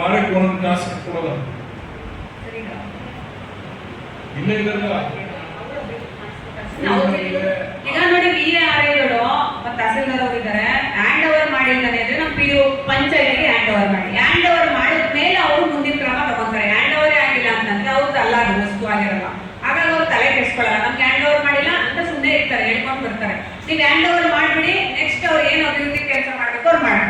ವಾರಕ್ಕೆ ಒಂದೊಂದು ಟಾಸ್ಕ್ ಕೊಡೋದು. ಇಲ್ಲೇ ಇರಲ್ಲ ನಾವು ಈಗ ನೋಡಿ ವಿ ಆರ್ ಐಗಳು ಮತ್ತೆ ತಹಸೀಲ್ದಾರ್ ಅವರು ಇದ್ದಾರೆ. ಹ್ಯಾಂಡ್ ಓವರ್ ಮಾಡಿಲ್ದಾನೆ ಅಂದ್ರೆ ನಮ್ಮ ಪಿ ಯು ಪಂಚಾಯತಿಗೆ ಹ್ಯಾಂಡ್ ಓವರ್ ಮಾಡಿ. ಹ್ಯಾಂಡ್ ಓವರ್ ಮಾಡಿದ ಮೇಲೆ ಅವರು ಮುಂದಿನ ಕ್ರಮ ತಗೊಂತಾರೆ. ಹ್ಯಾಂಡ್ ಓವರ್ ಆಗಿಲ್ಲ ಅಂತಂದ್ರೆ ಅವ್ರದ್ದು ಅಲ್ಲ ವಸ್ತು ಆಗಿರಲ್ಲ. ಹಾಗಾಗಿ ಅವ್ರು ತಲೆ ಕೆಡಿಸ್ಕೊಳ್ಳಲ್ಲ ನಮ್ಗೆ ಹ್ಯಾಂಡ್ ಓವರ್ ಮಾಡಿಲ್ಲ ಅಂತ ಸುಮ್ಮನೆ ಇರ್ತಾರೆ ಹೇಳ್ಕೊಂಡು ಬರ್ತಾರೆ. ನೀವು ಹ್ಯಾಂಡ್ ಓವರ್ ಮಾಡ್ಬಿಡಿ ನೆಕ್ಸ್ಟ್ ಅವ್ರು ಏನು ಅಭಿವೃದ್ಧಿ ಕೆಲಸ ಮಾಡಬೇಕು ಅವ್ರು ಮಾಡ್ತಾರೆ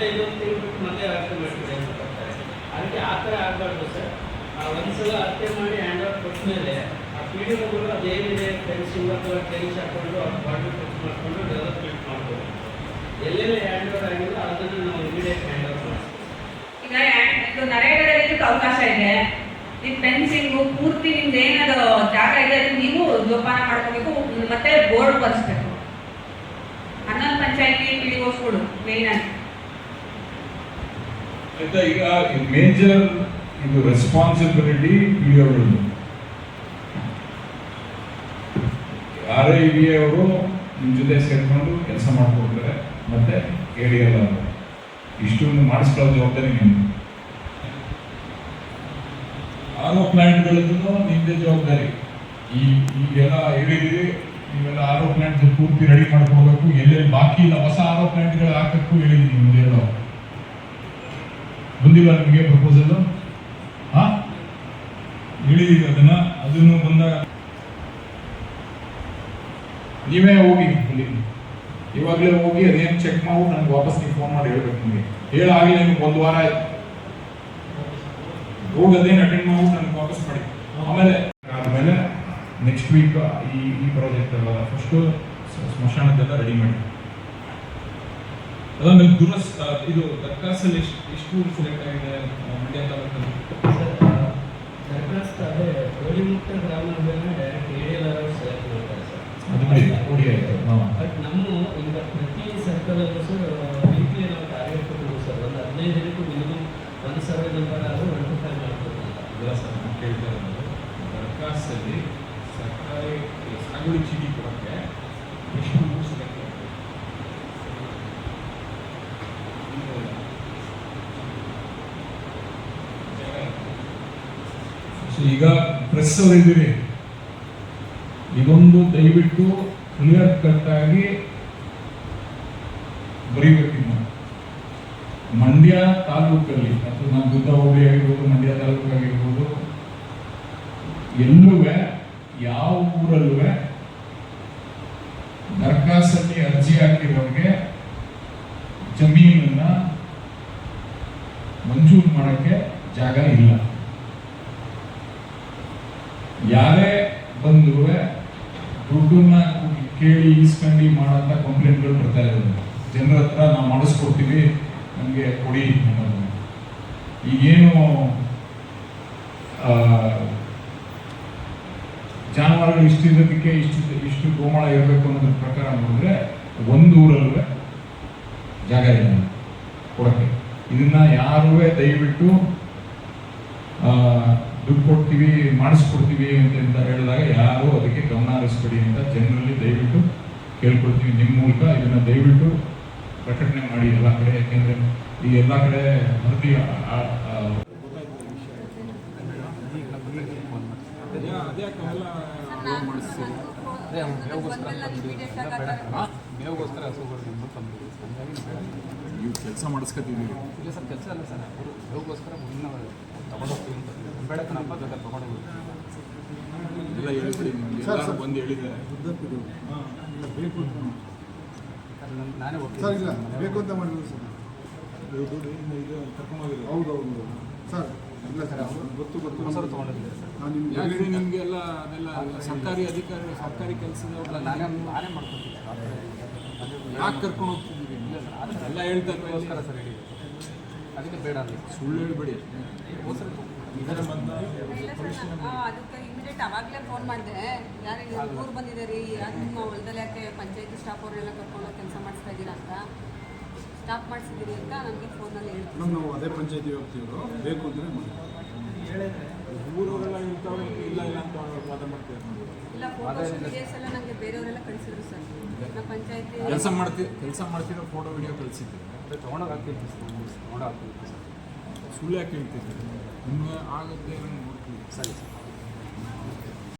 ಮತ್ತೆ ಇದೊಂದು ತಿಳ್ಬಿಟ್ಟು ಮತ್ತೆ ಅಳತೆ ಮಾಡ್ತಾರೆ. ಅಂತ ಬರ್ತಾರೆ ಅದಕ್ಕೆ ಆ ಥರ ಆಗಬಾರ್ದು ಸರ್. ಆ ಒಂದ್ಸಲ ಹತ್ಯೆ ಮಾಡಿ ಹ್ಯಾಂಡ್ ಓವರ್ ಕೊಟ್ಮೇಲೆ ಆ ಪಿ ಡಿ ಒಗಳು ಅದೇನಿದೆ ಫೆನ್ಸಿಂಗ್ ಅಥವಾ ಟೆನ್ಸ್ ಹಾಕೊಂಡು ಅವ್ರ ಬಾಡಿ ಫಿಕ್ಸ್ ಮಾಡಿಕೊಂಡು ಡೆವಲಪ್ಮೆಂಟ್ ಮಾಡ್ಬೋದು. ಎಲ್ಲೆಲ್ಲ ಹ್ಯಾಂಡ್ ಓವರ್ ಆಗಿಲ್ಲ, ಅದನ್ನು ನಾವು ಇಮಿಡಿಯೇಟ್ ಹ್ಯಾಂಡ್ ಓವರ್ ಮಾಡ್ತೀವಿ. ಅವಕಾಶ ಇದೆ? ಈ ಫೆನ್ಸಿಂಗು ಪೂರ್ತಿ ನಿಮ್ದು ಏನದು ಜಾಗ ಇದೆ, ಅದನ್ನ ನೀವು ಜೋಪಾನ ಮಾಡ್ಕೋಬೇಕು, ಮತ್ತೆ ಬೋರ್ಡ್ ಬರ್ಸ್ಬೇಕು ಹನ್ನೊಂದು ಪಂಚಾಯತಿ ಪಿಡಿಗೋಸ್ಗಳು ಮೇನ್ ಆಯ್ತಾ, ಈಗ ಮೇಜರ್ ಇದು ರೆಸ್ಪಾನ್ಸಿಬಿಲಿಟಿ ಪಿಡಿಒಗಳು ಆರ್ ಐ ವಿ ಅವರು ನಿಮ್ಮ ಜೊತೆ ಸೇರ್ಕೊಂಡು ಕೆಲಸ ಮಾಡ್ಕೊಡ್ತಾರೆ, ಮತ್ತೆ ಎಡಿಎಲ್ ಅವರು. ಇಷ್ಟೊಂದು ಮಾಡಿಸ್ಕೊಳ್ಳೋ ಜವಾಬ್ದಾರಿ ನಿಮ್ದು. ಆರೋ ಪ್ಲ್ಯಾಂಟ್ಗಳದ್ದು ನಿಮ್ದೇ ಜವಾಬ್ದಾರಿ. ಈ ಈಗೆಲ್ಲ ಹೇಳಿದಿರಿ ನೀವೆಲ್ಲ ಆರೋ ಪ್ಲಾಂಟ್ ಪೂರ್ತಿ ರೆಡಿ ಮಾಡ್ಕೋಬೇಕು ಎಲ್ಲೆಲ್ಲಿ ಬಾಕಿ ಇಲ್ಲ, ಹೊಸ ಆರೋ ಪ್ಲ್ಯಾಂಟ್ಗಳು ಹಾಕಕ್ಕೂ ಹೇಳಿದೀನಿ ಒಂದೆರಡು ಬಂದಿಲ್ಲ ನಿಮಗೆ ಪ್ರಪೋಸಲ್ ಹೇಳಿದೀವಿ ಅದನ್ನ. ಅದನ್ನು ಬಂದಾಗ ನೀವೇ ಹೋಗಿ ಇವಾಗಲೇ ಹೋಗಿ ಅದೇನು ಚೆಕ್ ಮಾಡ್ಬಿಟ್ಟು ನನಗೆ ವಾಪಸ್ ನೀವು ಫೋನ್ ಮಾಡಿ ಹೇಳ್ಬೇಕು ನಿಮಗೆ. ಹೇಳಾಗಲಿ ನಿಮ್ಗೆ ಒಂದು ವಾರ ಆಯ್ತು. ಹೋಗಿ ಅದೇನು ಅಟೆಂಡ್ ಮಾಡ್ಬಿಟ್ಟು ನನಗೆ ವಾಪಸ್ ಮಾಡಿ. ಆಮೇಲೆ ಆದಮೇಲೆ ನೆಕ್ಸ್ಟ್ ವೀಕ್ ಈ ಈ ಪ್ರಾಜೆಕ್ಟ್ ಅಲ್ಲ ಫಸ್ಟು ಸ್ಮಶಾನದೆಲ್ಲ ರೆಡಿ ಮಾಡಿ. ಅದಾದ್ಮೇಲೆ ದುರಸ್ ಇದು ದರ್ಕಾಸಲ್ಲಿ ಎಷ್ಟು ಎಷ್ಟು ಸೆಲೆಕ್ಟ್ ಆಗಿದೆ ಮಂಡ್ಯ ತಾಲೂಕಲ್ಲಿ? ದರ್ಖಾಸ್ತು ಅದೇ ಗೌರಿಮುಕ್ತ ಗ್ರಾಮಗಳನ್ನ ಡೈರೆಕ್ಟ್ ಡಿ ಸೆಲೆಕ್ಟ್ ಮಾಡ್ತಾರೆ ಸರ್. ಬಟ್ ನಮ್ಮ ಈಗ ಪ್ರತಿ ಸರ್ಕಲಲ್ಲೂ ಸರ್ ವೀಕ್ಲಿ ನಾವು ಟಾರ್ಗೆಟ್ ಕೊಟ್ಟಿದ್ದೀವಿ ಸರ್. ಒಂದು ಹದಿನೈದು ದಿನಕ್ಕೂ ಮಿನಿಮಮ್ ಒಂದು ಸರ್ವೆ ನಂಬರ್ ಆದರೂ ಮಾಡ್ಬೇಕು ಅಂತ. ಇಲ್ಲ ಸರ್ ನಾನು ಕೇಳ್ತಾ ಇರೋದು ದರ್ಖಾಸ್ತಲ್ಲಿ ಸರ್ಕಾರಿ ಸಾಗುವಳಿ ಚೀಟಿ ಕೊಡೋಕ್ಕೆ ಎಷ್ಟು ಸೆಲೆಕ್ಟ್ ಈಗ ಪ್ರೆಸ್ ಅವರು ಇದ್ದೀರಿ ಇದೊಂದು ದಯವಿಟ್ಟು ಕ್ಲಿಯರ್ ಕಟ್ ಆಗಿ ಬರೀಬೇಕು ಇನ್ನು ಮಂಡ್ಯ ತಾಲೂಕಲ್ಲಿ, ಅಥವಾ ನಮ್ಮ ಹೋಬಳಿ ಆಗಿರ್ಬೋದು, ಮಂಡ್ಯ ತಾಲೂಕು ಆಗಿರ್ಬೋದು ಎಲ್ಲೂ ಯಾವ ಊರಲ್ಲೂ ದರ್ಖಾಸ್ತಲ್ಲಿ ಅರ್ಜಿ ಹಾಕಿರೋರಿಗೆ ಜಮೀನನ್ನ ಮಂಜೂರು ಮಾಡೋಕ್ಕೆ ಜಾಗ ಇಲ್ಲ. ಯಾರೇ ಬಂದ್ರು ದುಡ್ಡನ್ನ ಕೇಳಿ ಇಸ್ಕೊಂಡು ಮಾಡೋಂಥ ಕಂಪ್ಲೇಂಟ್ಗಳು ಬರ್ತಾ ಇರೋದು. ಜನರ ಹತ್ರ ನಾವು ಮಾಡಿಸ್ಕೊಡ್ತೀವಿ, ನಮಗೆ ಕೊಡಿ ಅನ್ನೋದು. ಈಗೇನು ಜಾನುವಾರುಗಳು ಇಷ್ಟು ಇರೋದಕ್ಕೆ ಇಷ್ಟು ಇಷ್ಟು ಗೋಮಾಳ ಇರಬೇಕು ಅನ್ನೋದ್ರ ಪ್ರಕಾರ ನೋಡಿದ್ರೆ ಒಂದು ಊರಲ್ಲೂ ಜಾಗ ಇಲ್ಲ ಕೊಡಕ್ಕೆ. ಇದನ್ನ ಯಾರೂ ದಯವಿಟ್ಟು ದುಡ್ಡು ಕೊಡ್ತೀವಿ ಮಾಡಿಸ್ಕೊಡ್ತೀವಿ ಅಂತ ಅಂತ ಹೇಳಿದಾಗ ಯಾರು ಅದಕ್ಕೆ ಗಮನ ಹರಿಸ್ಬೇಡಿ ಅಂತ ಜನರಲ್ಲಿ ದಯವಿಟ್ಟು ಕೇಳ್ಕೊಡ್ತೀವಿ ನಿಮ್ಮ ಮೂಲಕ ಇದನ್ನು ದಯವಿಟ್ಟು ಪ್ರಕಟಣೆ ಮಾಡಿ ಎಲ್ಲ ಕಡೆ. ಯಾಕೆಂದರೆ ಈ ಎಲ್ಲ ಕಡೆ ವರದಿ ಆ- ಮೇವಗೋಸ್ಕರ ಹಸುಗಳು ತಂದು ಹಂಗಾಗಿ ಬೇಡ ನೀವು ಕೆಲಸ ಮಾಡಿಸ್ಕೊತಿದ್ದೀರಿ ಇಲ್ಲ ಸರ್ ಕೆಲಸ ಅಲ್ಲ ಸರ್. ಅವರು ಅದಕ್ಕೋಸ್ಕರ ಮುಂದಿನ ತಗೊಂಡೋಗ್ತೀವಿ ಅಂತ ಬೇಡ ಕಣಪ್ಪ ಬೇಕಾದ್ರೆ ತಗೊಂಡು ಹೋಗ್ತೀವಿ ಎಲ್ಲ ಹೇಳ್ಬಿಡಿ ನಿಮ್ಗೆ. ಎಲ್ಲರೂ ಬಂದು ಹೇಳಿದ್ದಾರೆ. ಬೇಕು ಸರ್ ನನ್- ನಾನೇ ಹೋಗ್ತೀನಿ ಸರ್ ಇಲ್ಲ. ಬೇಕು ಅಂತ ಮಾಡಿದ್ರು ಸರ್. ಇದು ಕರ್ಕೊಂಡೋಗಿರೋದು ಹೌದು ಹೌದು ಸರ್ ಇಲ್ಲ ಸರ್. ಅವ್ರು ಗೊತ್ತು ಗೊತ್ತು. ಸರ್ ತೊಗೊಂಡಿದ್ದೀನಿ ಸರ್. ನಿಮಗೆಲ್ಲ ಅದೆಲ್ಲ ಸರ್ಕಾರಿ ಅಧಿಕಾರಿ ಸರ್ಕಾರಿ ಕೆಲಸದವ್ರಲ್ಲ ನಾನೇ ನಾನೇ ಮಾಡ್ಕೊತೀನಿ ಯಾಕೆ ಕರ್ಕೊಂಡು ಆ ಎಲ್ಲ ಹೇಳ್ತಾರೆ. ಸರ್ ಹೇಳಿ ಅದಕ್ಕೆ ಬೇಡ ಅಲ್ಲಿ ಸುಳ್ಳು ಹೇಳ್ಬೇಡಿ. ಇದರ ಬಂದ ಅದಕ್ಕೆ ಇಮಿಡಿಯೇಟ್ ಅವಾಗಲೇ ಫೋನ್ ಮಾಡಿದೆ. ಯಾರು ಊರು ರೀ ಯಾರು ನಿಮ್ಮ ಹೊಲದಲ್ಲಿ ಯಾಕೆ ಪಂಚಾಯತಿ ಸ್ಟಾಫ್ ಅವರೆಲ್ಲ ಕರ್ಕೊಂಡು ಕೆಲಸ ಮಾಡಿಸ್ತಾ ಇದ್ದೀರಾ ಅಂತ. ಸ್ಟಾಪ್ ಮಾಡಿಸಿದ್ದೀರಿ ಅಂತ ನನಗೆ ಫೋನಲ್ಲಿ ಹೇಳ್ತೀವಿ ನಾವು ಅದೇ ಪಂಚಾಯತಿ ಹೋಗ್ತೀವಿ ಬೇಕು ಅಂದರೆ ಮಾಡಿ. ಊರವರೆಲ್ಲ ಇಂಥವ್ರು ಇಲ್ಲ ಇಲ್ಲ ಅಂತ ವಾದ ಮಾಡ್ತಾರೆ ಸರ್. ಕೆಲಸ ಮಾಡ್ತಿ ಕೆಲಸ ಮಾಡ್ತಿರೋ ಫೋಟೋ ವಿಡಿಯೋ ಕಳಿಸಿದ್ದೆ. ತೊಗೊಂಡೋಗಿ ಹಾಕ್ತೀನಿ ತೊಗೊಂಡು ಹಾಕ್ತೀನಿ ಸರ್. ಸುಳ್ಳು ಯಾಕೆ ಹೇಳ್ತಿದ್ದೆ ನಿಮಗೆ ಆಗುತ್ತೆ ನೋಡ್ತೀವಿ ಸರಿ ಸರ್.